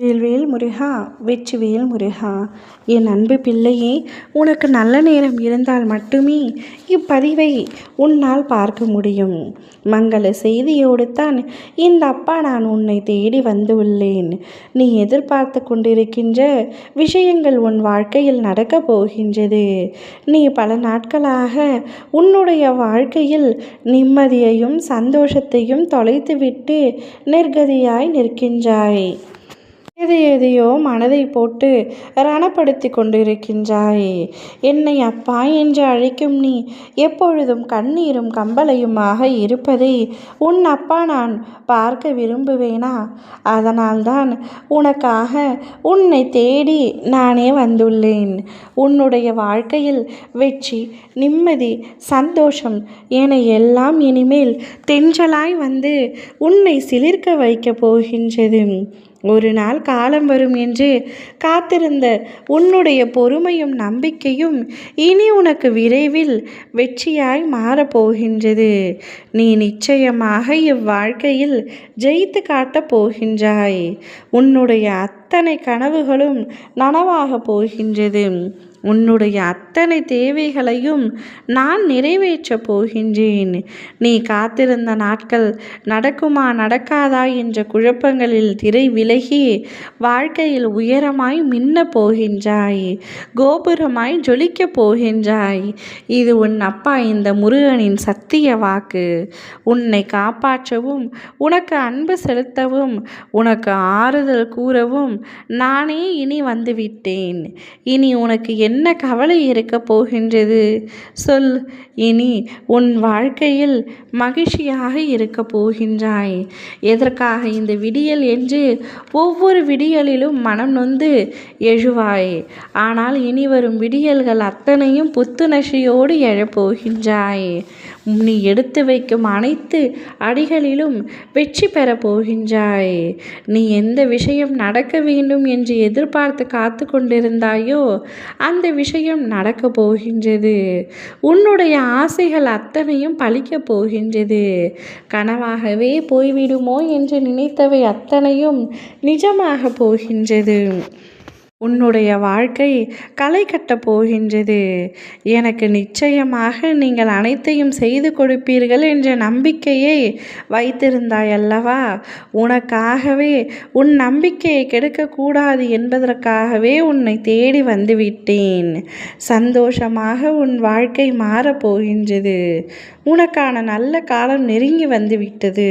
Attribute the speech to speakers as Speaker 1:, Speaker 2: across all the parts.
Speaker 1: வேல்வேல் முருகா வெற்றிவேல் முருகா என் அன்பு பிள்ளையே உனக்கு நல்ல நேரம் இருந்தால் மட்டுமே இப்பதிவை உன்னால் பார்க்க முடியும். மங்கள செய்தியோடு தான் இந்த அப்பா நான் உன்னை தேடி வந்து உள்ளேன் நீ எதிர்பார்த்து கொண்டிருக்கின்ற விஷயங்கள் உன் வாழ்க்கையில் நடக்கப் போகின்றது. நீ பல நாட்களாக உன்னுடைய வாழ்க்கையில் நிம்மதியையும் சந்தோஷத்தையும் தொலைத்துவிட்டு நிர்கதியாய் நிற்கின்றாய். எது எதையோ மனதை போட்டு ரணப்படுத்தி கொண்டிருக்கின்றாய். என்னை அப்பா என்று அழைக்கும் நீ எப்பொழுதும் கண்ணீரும் கம்பளையுமாக இருப்பதை உன் அப்பா நான் பார்க்க விரும்புவேனா? அதனால்தான் உனக்காக உன்னை தேடி நானே வந்துள்ளேன். உன்னுடைய வாழ்க்கையில் வெற்றி நிம்மதி சந்தோஷம் என எல்லாம் இனிமேல் தென்றலாய் வந்து உன்னை சிலிர்க்க வைக்கப் போகின்றது. ஒரு நாள் காலம் வரும் என்று காத்திருந்த உன்னுடைய பொறுமையும் நம்பிக்கையும் இனி உனக்கு விரைவில் வெற்றியாய் மாறப்போகின்றது நீ நிச்சயமாக இவ்வாழ்க்கையில் ஜெயித்து காட்டப் போகின்றாய். உன்னுடைய அத்தனை கனவுகளும் நனவாக போகின்றது. உன்னுடைய அத்தனை தேவைகளையும் நான் நிறைவேற்றப் போகின்றேன். நீ காத்திருந்த நாட்கள் நடக்குமா நடக்காதா என்ற குழப்பங்களில் திரை விலகி வாழ்க்கையில் உயரமாய் மின்ன போகின்றாய். கோபுரமாய் ஜொலிக்கப் போகின்றாய். இது உன் அப்பா இந்த முருகனின் சத்திய வாக்கு. உன்னை காப்பாற்றவும் உனக்கு அன்பு செலுத்தவும் உனக்கு ஆறுதல் கூறவும் நானே இனி வந்துவிட்டேன் இனி உனக்கு என்ன கவலை இருக்கப் போகின்றது? சொல். இனி உன் வாழ்க்கையில் மகிழ்ச்சியாக இருக்கப் போகின்றாய். எதற்காக இந்த விடியல் என்று ஒவ்வொரு விடியலிலும் மனம் நொந்து எழுவாய். ஆனால் இனி வரும் விடியல்கள் அத்தனையும் புத்துணர்ச்சியோடு எழப்போகின்றாய் நீ எடுத்து வைக்கும் அனைத்து அடிகளிலும் வெற்றி பெறப் போகின்றாய். நீ எந்த விஷயம் நடக்க வேண்டும் என்று எதிர்பார்த்து காத்து கொண்டிருந்தாயோ அந்த விஷயம் நடக்கப் போகின்றது. உன்னுடைய ஆசைகள் அத்தனையும் பழிக்கப் போகின்றது. கனவாகவே போய்விடுமோ என்று நினைத்தவை அத்தனையும் நிஜமாக போகின்றது. உன்னுடைய வாழ்க்கை களை கட்டப் போகின்றது. எனக்கு நிச்சயமாக நீங்கள் அனைத்தையும் செய்து கொடுப்பீர்கள் என்ற நம்பிக்கையை வைத்திருந்தாய் அல்லவா உனக்காகவே உன் நம்பிக்கையை கெடுக்கக்கூடாது என்பதற்காகவே உன்னை தேடி வந்துவிட்டேன். சந்தோஷமாக உன் வாழ்க்கை மாறப்போகின்றது உனக்கான நல்ல காலம் நெருங்கி வந்து விட்டது.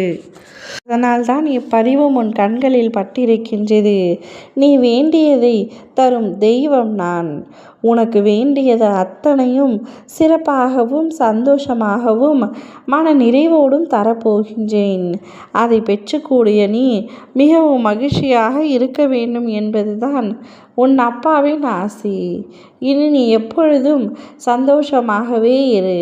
Speaker 1: அதனால்தான் இப்பதிவும் உன் கண்களில் பட்டிருக்கின்றது. நீ வேண்டியதை தரும் தெய்வம் நான். உனக்கு வேண்டியது அத்தனையும் சிறப்பாகவும் சந்தோஷமாகவும் மன நிறைவோடும் தரப்போகின்றேன். அதை பெற்றுக்கூடிய நீ மிகவும் மகிழ்ச்சியாக இருக்க வேண்டும் என்பதுதான் உன் அப்பாவின் ஆசி. இனி நீ எப்பொழுதும் சந்தோஷமாகவே இரு.